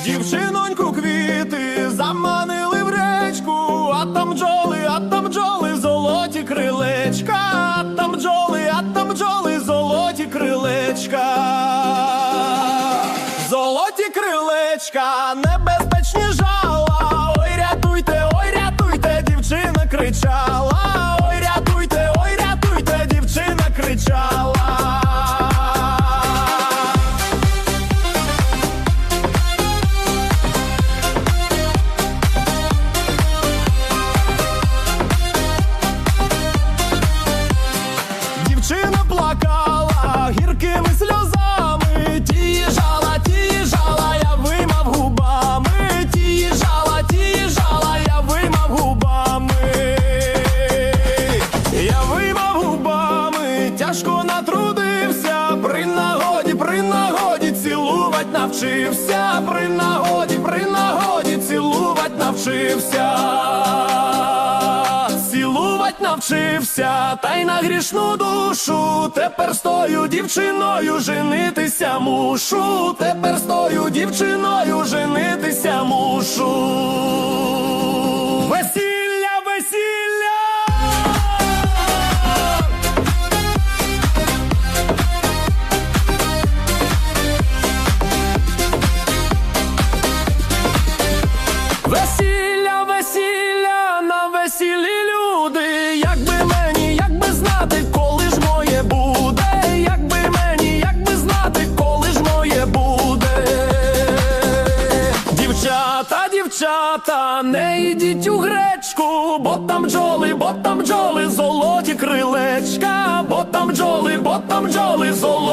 Дівчиноньку квіти заманили в речку, а там бджоли, а там бджоли, золоті крилечка, а там бджоли, а там бджоли, золоті крилечка. Золоті крилечка, небезпечні жала. Ой, рятуйте, ой, рятуйте, дівчина кричала. Ой, рятуйте, ой, рятуйте, дівчина кричала. Навчився, при нагоді, при нагоді цілувать навчився цілувать навчився, та й на грішну душу. Тепер з тою дівчиною женитися мушу. Тепер з тою дівчиною женитися мушу. Дівчата, не йдіть у гречку, бо там бджоли, бо там бджоли, золоті крилечка, бо там бджоли, бо там бджоли, золоті.